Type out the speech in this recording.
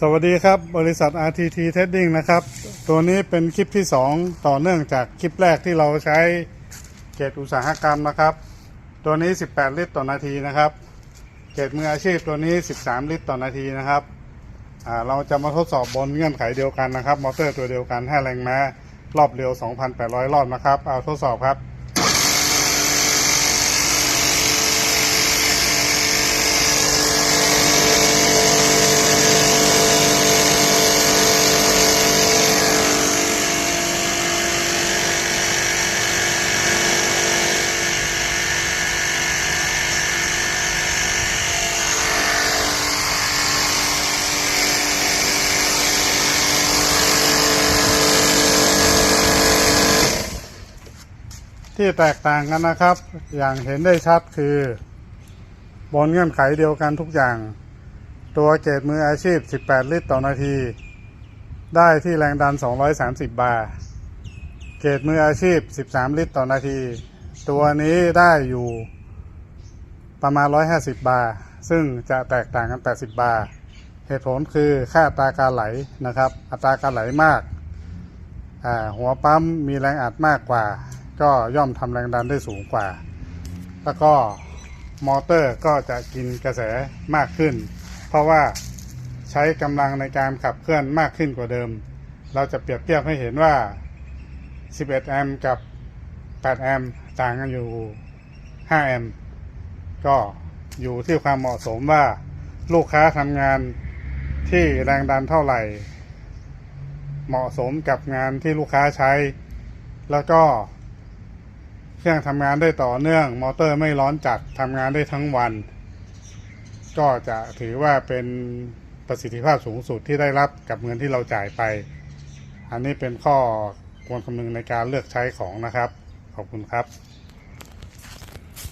สวัสดีครับ บริษัท RTT Trading นะครับ ตัวนี้เป็นคลิปที่ 2 ต่อเนื่องจากคลิปแรกที่เราใช้เกรดอุตสาหกรรมนะครับ ตัวนี้ 18 ลิตรต่อนาทีนะครับ เกรดมืออาชีพตัวนี้ 13 ลิตรต่อนาทีนะครับเราจะมาทดสอบบนเงื่อนไขเดียวกันนะครับ มอเตอร์ตัวเดียวกันให้แรงม้ารอบเร็ว 2,800 รอบนะครับ เอาทดสอบครับ ที่แตกต่างกันนะครับ อย่างเห็นได้ชัดคือบนเงื่อนไขเดียวกันทุกอย่าง ตัวเกรดมืออาชีพ 18 ลิตรต่อนาที ได้ที่แรงดัน 230 บาร์เกรดมืออาชีพ 13 ลิตรต่อนาที ตัวนี้ได้อยู่ประมาณ 150 บาร์ซึ่งจะแตกต่างกัน 80 บาร์เหตุผลคือค่าอัตราการไหลนะครับ อัตราการไหลมาก หัวปั๊มมีแรงอัดมากกว่า ก็ย่อมทำแรงดันได้สูงกว่า แล้วก็มอเตอร์ก็จะกินกระแสมากขึ้น เพราะว่าใช้กำลังในการขับเคลื่อนมากขึ้นกว่าเดิม เราจะเปรียบเทียบให้เห็นว่า 11 แอมป์กับ 8 แอมป์ต่างกันอยู่ 5 แอมป์ก็อยู่ที่ความเหมาะสมว่าลูกค้าทำงานที่แรงดันเท่าไหร่ เหมาะสมกับงานที่ลูกค้าใช้ แล้วก็ เครื่องทำงานได้ต่อเนื่อง มอเตอร์ไม่ร้อนจัดทำงานได้ทั้งวัน ก็จะถือว่าเป็นประสิทธิภาพสูงสุดที่ได้รับกับเงินที่เราจ่ายไป อันนี้เป็นข้อควรคำนึงในการเลือกใช้ของนะครับ ขอบคุณครับ